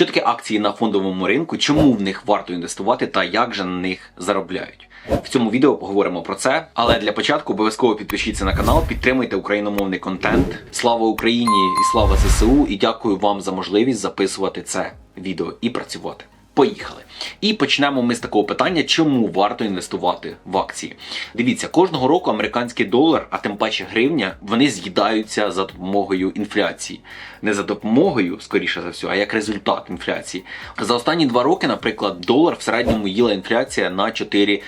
Що таке акції на фондовому ринку, чому в них варто інвестувати та як же на них заробляють? В цьому відео поговоримо про це. Але для початку обов'язково підпишіться на канал, підтримуйте україномовний контент. Слава Україні і слава ЗСУ! І дякую вам за можливість записувати це відео і працювати. Поїхали. І почнемо ми з такого питання, чому варто інвестувати в акції. Дивіться, кожного року американський долар, а тим паче гривня, вони з'їдаються за допомогою інфляції. Не за допомогою, скоріше за все, а як результат інфляції. За останні два роки, наприклад, долар в середньому їла інфляція на 4%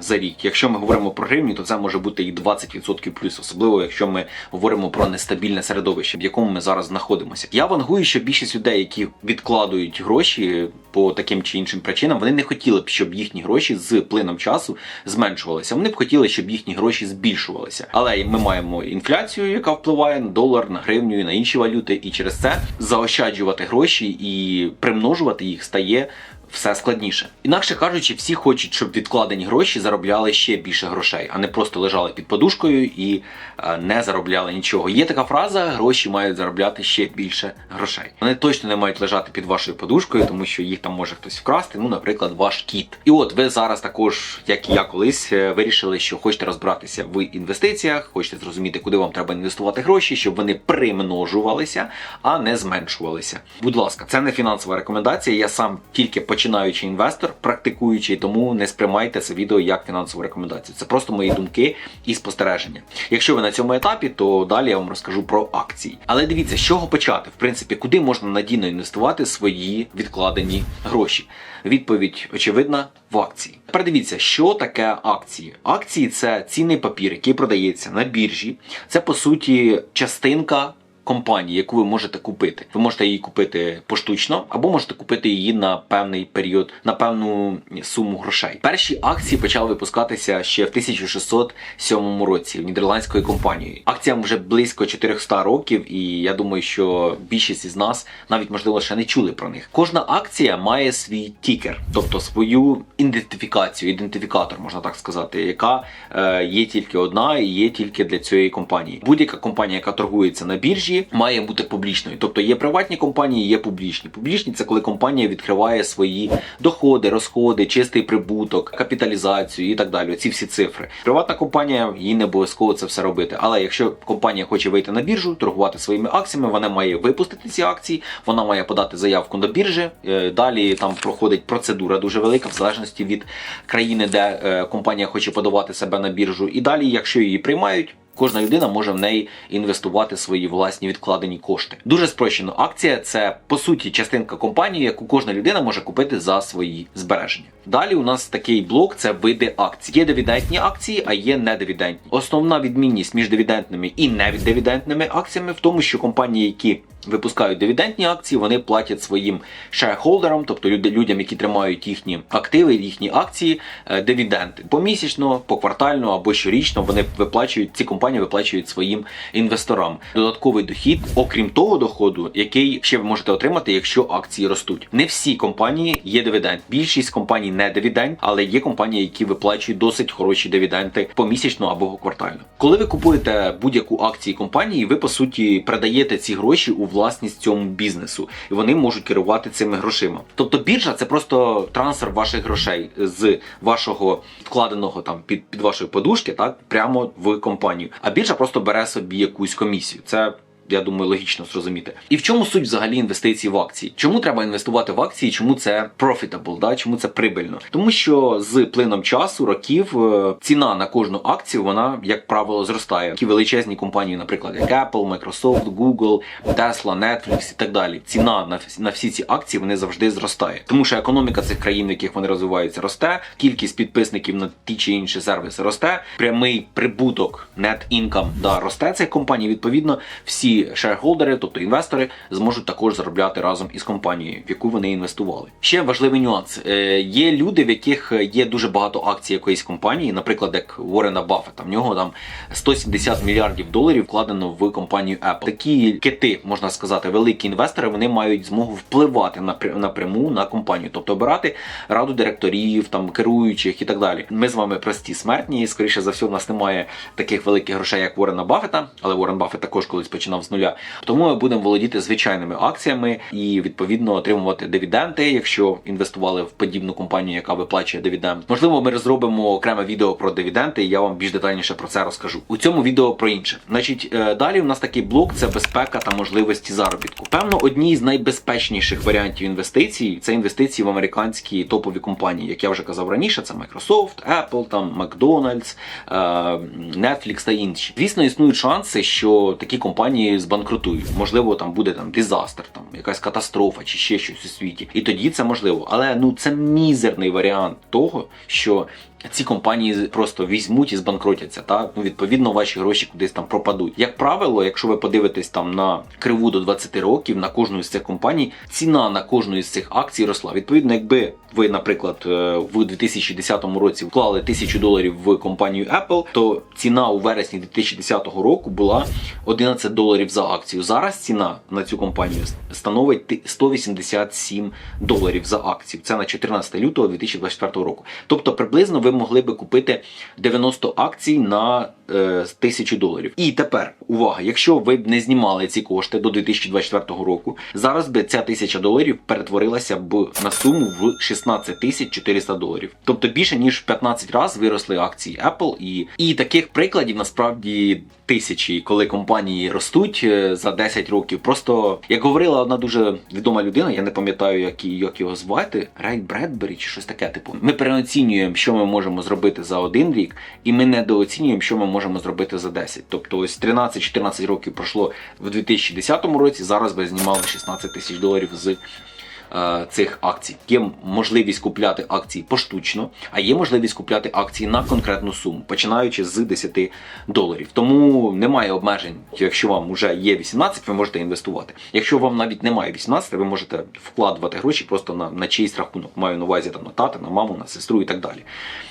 за рік. Якщо ми говоримо про гривню, то це може бути і 20% плюс, особливо якщо ми говоримо про нестабільне середовище, в якому ми зараз знаходимося. Я вангую, що більшість людей, які відкладують гроші по таким чи іншим причинам, вони не хотіли б, щоб їхні гроші з плином часу зменшувалися. Вони б хотіли, щоб їхні гроші збільшувалися. Але ми маємо інфляцію, яка впливає на долар, на гривню і на інші валюти, і через це заощаджувати гроші і примножувати їх стає. Все складніше. Інакше кажучи, всі хочуть, щоб відкладені гроші заробляли ще більше грошей, а не просто лежали під подушкою і е, не заробляли нічого. Є така фраза: гроші мають заробляти ще більше грошей. Вони точно не мають лежати під вашою подушкою, тому що їх там може хтось вкрасти. Ну, наприклад, ваш кіт. І от ви зараз також, як і я колись, е, вирішили, що хочете розбиратися в інвестиціях, хочете зрозуміти, куди вам треба інвестувати гроші, щоб вони примножувалися, а не зменшувалися. Будь ласка, це не фінансова рекомендація. Я сам тільки починаючий інвестор, практикуючий, тому не сприймайте це відео як фінансову рекомендацію. Це просто мої думки і спостереження. Якщо ви на цьому етапі, то далі я вам розкажу про акції. Але дивіться, з чого почати? В принципі, куди можна надійно інвестувати свої відкладені гроші? Відповідь очевидна в акції. Тепер дивіться, що таке акції. Акції це цінний папір, який продається на біржі. Це по суті частинка компанії, яку ви можете купити. Ви можете її купити поштучно, або можете купити її на певний період, на певну суму грошей. Перші акції почали випускатися ще в 1607 році в нідерландської компанії. Акціям вже близько 400 років, і я думаю, що більшість із нас навіть можливо ще не чули про них. Кожна акція має свій тікер, тобто свою ідентифікацію, ідентифікатор, можна так сказати, яка е, є тільки одна і є тільки для цієї компанії. Будь-яка компанія, яка торгується на біржі, має бути публічною. Тобто є приватні компанії, є публічні. Публічні це коли компанія відкриває свої доходи, розходи, чистий прибуток, капіталізацію і так далі. Ці всі цифри. Приватна компанія їй не обов'язково це все робити. Але якщо компанія хоче вийти на біржу, торгувати своїми акціями, вона має випустити ці акції, вона має подати заявку на біржі. Е, Далі там проходить процедура дуже велика, в залежності від країни, де е, компанія хоче подавати себе на біржу. І далі, якщо її приймають. Кожна людина може в неї інвестувати свої власні відкладені кошти. Дуже спрощено. Акція це по суті частинка компанії, яку кожна людина може купити за свої збереження. Далі у нас такий блок це види акцій. Є дивідендні акції, а є недивідендні. Основна відмінність між дивідендними і невіддивідендними акціями в тому, що компанії, які випускають дивідендні акції, вони платять своїм шерхолдерам, тобто людям, які тримають їхні активи, їхні акції, е, дивіденди. Помісячно, поквартально або щорічно вони виплачують ці компанії виплачують своїм інвесторам додатковий дохід, окрім того доходу, який ще ви можете отримати, якщо акції ростуть. Не всі компанії є дивіденд. Більшість компаній не дивіденд, але є компанії, які виплачують досить хороші дивіденди помісячно або квартально. Коли ви купуєте будь-яку акцію компанії, ви по суті передаєте ці гроші у власність цьому бізнесу, і вони можуть керувати цими грошима. Тобто біржа це просто трансфер ваших грошей з вашого вкладеного там під, під вашої подушки, так прямо в компанію. А біржа просто бере собі якусь комісію. Це я думаю, логічно зрозуміти. І в чому суть взагалі інвестицій в акції? Чому треба інвестувати в акції? Чому це profitable, да? Чому це прибильно? Тому що з плином часу, років, е, ціна на кожну акцію, вона, як правило, зростає. Такі величезні компанії, наприклад, як Apple, Microsoft, Google, Tesla, Netflix і так далі. Ціна на, на всі ці акції вони завжди зростає. Тому що економіка цих країн, в яких вони розвиваються, росте, кількість підписників на ті чи інші сервіси росте, прямий прибуток, net income, да, росте цих компаній. Відповідно, всі шерхолдери, тобто інвестори, зможуть також заробляти разом із компанією, в яку вони інвестували. Ще важливий нюанс: Е, є люди, в яких є дуже багато акцій якоїсь компанії, наприклад, як Уоррена Баффета. В нього там 170 мільярдів доларів вкладено в компанію Apple. Такі кити, можна сказати, великі інвестори, вони мають змогу впливати напря- напряму на компанію, тобто обирати раду директорів, там керуючих і так далі. Ми з вами прості смертні. і, Скоріше за все, в нас немає таких великих грошей, як Уоррена Баффета, але Уоррен Баффет також колись починав з нуля. Тому ми будемо володіти звичайними акціями і відповідно отримувати дивіденди, якщо інвестували в подібну компанію, яка виплачує дивіденд. Можливо, ми розробимо окреме відео про дивіденди, і я вам більш детальніше про це розкажу. У цьому відео про інше. Значить, е, далі у нас такий блок це безпека та можливості заробітку. Певно, одні з найбезпечніших варіантів інвестицій це інвестиції в американські топові компанії, як я вже казав раніше, це Microsoft, Apple, там McDonald's, е, Netflix та інші. Звісно, існують шанси, що такі компанії збанкрутують. Можливо, там буде там дизастер, там якась катастрофа чи ще щось у світі. І тоді це можливо. Але ну це мізерний варіант того, що ці компанії просто візьмуть і збанкротяться. Та ну відповідно ваші гроші кудись там пропадуть. Як правило, якщо ви подивитесь там на криву до 20 років на кожну з цих компаній, ціна на кожну з цих акцій росла. Відповідно, якби ви, наприклад, е, в 2010 році вклали 1000 доларів в компанію Apple, то ціна у вересні 2010 року була 11 доларів за акцію. Зараз ціна на цю компанію становить 187 доларів за акцію. Це на 14 лютого 2024 року. Тобто, приблизно ви могли би купити 90 акцій на е, 1000 доларів. І тепер увага, якщо ви б не знімали ці кошти до 2024 року, зараз би ця 1000 доларів перетворилася б на суму в 16 тисяч 400 доларів. Тобто більше ніж в 15 разів виросли акції Apple. І, і таких прикладів насправді тисячі, коли компанії ростуть е, за 10 років. Просто як говорила одна дуже відома людина, я не пам'ятаю, як, як його звати, Рей Бредбері чи щось таке. Типу, ми переоцінюємо, що ми можемо зробити за один рік, і ми недооцінюємо, що ми можемо зробити за 10. Тобто, ось 13-14 років пройшло в 2010 році. Зараз би знімали 16 тисяч доларів з цих акцій. Є можливість купляти акції поштучно, а є можливість купляти акції на конкретну суму, починаючи з 10 доларів. Тому немає обмежень. Якщо вам вже є 18, ви можете інвестувати. Якщо вам навіть немає 18, ви можете вкладувати гроші просто на, на чийсь рахунок. Маю на увазі там на тата, на маму, на сестру і так далі.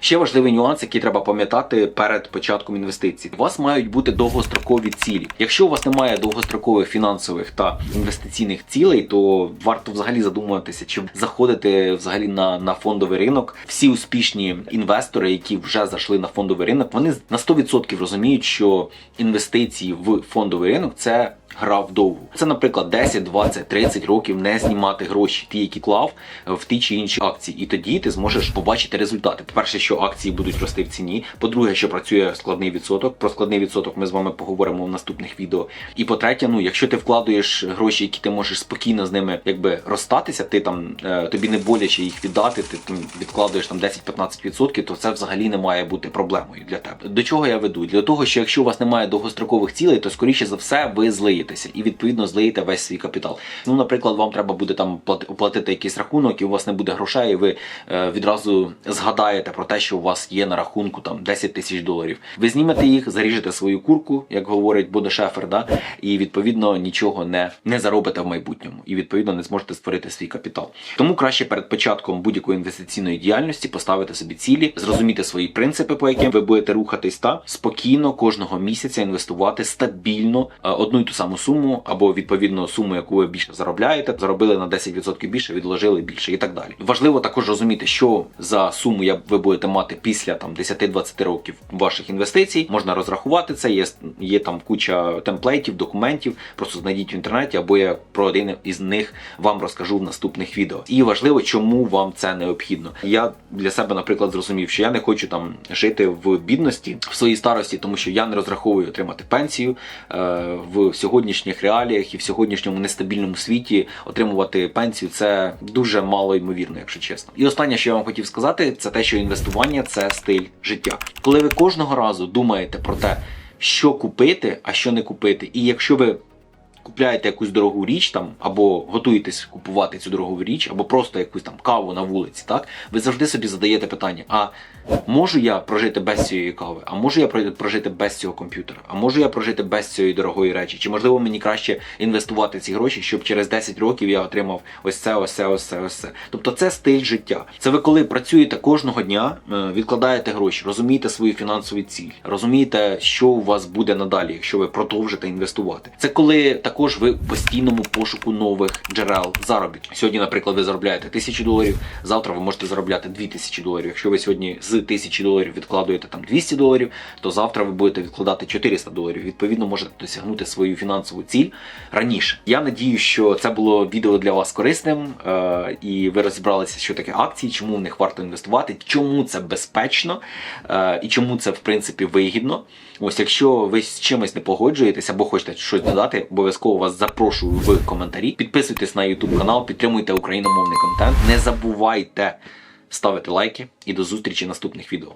Ще важливий нюанс, який треба пам'ятати перед початком інвестицій. У вас мають бути довгострокові цілі. Якщо у вас немає довгострокових фінансових та інвестиційних цілей, то варто взагалі задумуватися, чи заходити взагалі на, на фондовий ринок. Всі успішні інвестори, які вже зайшли на фондовий ринок, вони на 100% розуміють, що інвестиції в фондовий ринок це гра вдовгу. Це, наприклад, 10, 20, 30 років не знімати гроші, ті, які клав в ті чи інші акції. І тоді ти зможеш побачити результати. По-перше, що акції будуть рости в ціні. По-друге, що працює складний відсоток. Про складний відсоток ми з вами поговоримо в наступних відео. І по-третє, ну якщо ти вкладуєш гроші, які ти можеш спокійно з ними якби розстатися, ти там е, тобі не боляче їх віддати, ти там відкладуєш там 10-15%, то це взагалі не має бути проблемою для тебе. До чого я веду? Для того, що якщо у вас немає довгострокових цілей, то скоріше за все ви злиєтеся і відповідно злиєте весь свій капітал. Ну, наприклад, вам треба буде там плати- оплатити якийсь рахунок, і у вас не буде грошей, і ви е, відразу згадаєте про те, що у вас є на рахунку там 10 тисяч доларів. Ви знімете їх, заріжете свою курку, як говорить Бодо Шефер, да? і відповідно нічого не, не заробите в майбутньому, і відповідно не зможете створити свій капітал. Тому краще перед початком будь-якої інвестиційної діяльності поставити собі цілі, зрозуміти свої принципи, по яким ви будете рухатись, та спокійно кожного місяця інвестувати стабільно е, одну й ту саму суму, або відповідно суму, яку ви більше заробляєте, заробили на 10% більше, відложили більше і так далі. Важливо також розуміти, що за суму я- ви будете мати після там 10-20 років ваших інвестицій. Можна розрахувати це. Є, є там куча темплейтів, документів. Просто знайдіть в інтернеті, або я про один із них вам розкажу в наступних відео. І важливо, чому вам це необхідно. Я для себе, наприклад, зрозумів, що я не хочу там жити в бідності в своїй старості, тому що я не розраховую отримати пенсію е, в сьогоднішніх реаліях і в сьогоднішньому нестабільному світі отримувати пенсію це дуже мало ймовірно, якщо чесно. І останнє, що я вам хотів сказати, це те, що інвестування це стиль життя. Коли ви кожного разу думаєте про те, що купити, а що не купити, і якщо ви купляєте якусь дорогу річ там, або готуєтесь купувати цю дорогу річ, або просто якусь там каву на вулиці, так ви завжди собі задаєте питання: а можу я прожити без цієї кави? А можу я прожити без цього комп'ютера? А можу я прожити без цієї дорогої речі? Чи можливо мені краще інвестувати ці гроші, щоб через 10 років я отримав ось це, ось це, ось це, ось це. Тобто це стиль життя. Це ви коли працюєте кожного дня, е, відкладаєте гроші, розумієте свої фінансові цілі, розумієте, що у вас буде надалі, якщо ви продовжите інвестувати. Це коли також також ви в постійному пошуку нових джерел заробітку. Сьогодні, наприклад, ви заробляєте тисячу доларів. Завтра ви можете заробляти 2000 доларів. Якщо ви сьогодні з 1000 доларів відкладуєте там 200 доларів, то завтра ви будете відкладати 400 доларів. Відповідно, можете досягнути свою фінансову ціль раніше. Я надію, що це було відео для вас корисним, е, і ви розібралися, що таке акції, чому в них варто інвестувати, чому це безпечно е, і чому це в принципі вигідно. Ось, якщо ви з чимось не погоджуєтесь або хочете щось додати, обов'язково вас запрошую в коментарі. Підписуйтесь на YouTube канал, підтримуйте україномовний контент. Не забувайте ставити лайки і до зустрічі в наступних відео.